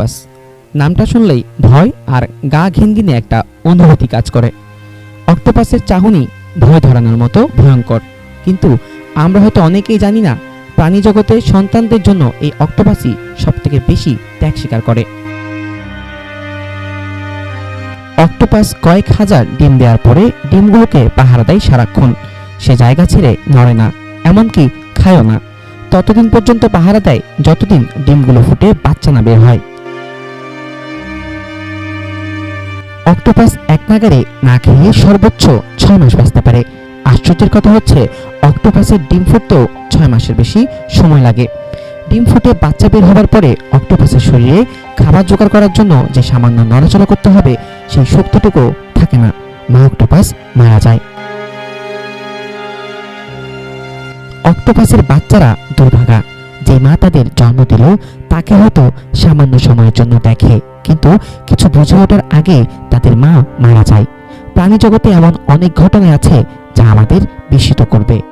Octopus নামটা শুনলেই ভয় আর গা ঘিনঘিনে একটা অনুভূতি কাজ করে। অক্টোপাসের চাহনি ভয় ধরানোর মতো ভয়ঙ্কর। কিন্তু আমরা হয়তো অনেকেই জানি না, প্রাণী জগতে সন্তানদের জন্য এই অক্টোপাসই সবথেকে বেশি ত্যাগ স্বীকার করে। অক্টোপাস কয়েক হাজার ডিম দেওয়ার পরে ডিমগুলোকে পাহারা দেয় সারাক্ষণ। সে জায়গা ছেড়ে নড়ে না, এমনকি খায়ও না। ততদিন পর্যন্ত পাহারা দেয় যতদিন ডিমগুলো ফুটে বাচ্চা না বের হয়। অক্টোপাস এক নাগারে না খেয়ে সর্বোচ্চ ছয় মাস বাঁচতে পারে। আশ্চর্যের কথা হচ্ছে, অক্টোপাসের ডিম ফুটতেও ছয় মাসের বেশি সময় লাগে। ডিম ফুটে বাচ্চা বের হবার পরে অক্টোপাসের শরীরে খাবার জোগাড় করার জন্য যে সামান্য নড়াচড়া করতে হবে, সেই শক্তিটুকু থাকে না। মা অক্টোপাস মারা যায়। অক্টোপাসের বাচ্চারা দুর্ভাগা। যে মা তাদের জন্ম দিল, তাকে হয়তো সামান্য সময়ের জন্য দেখে। কিন্তু কিছু বুঝে ওঠার আগে তাদের মা মারা যায়। প্রাণী জগতে এমন অনেক ঘটনা আছে যা আমাদের বিস্মিত করবে।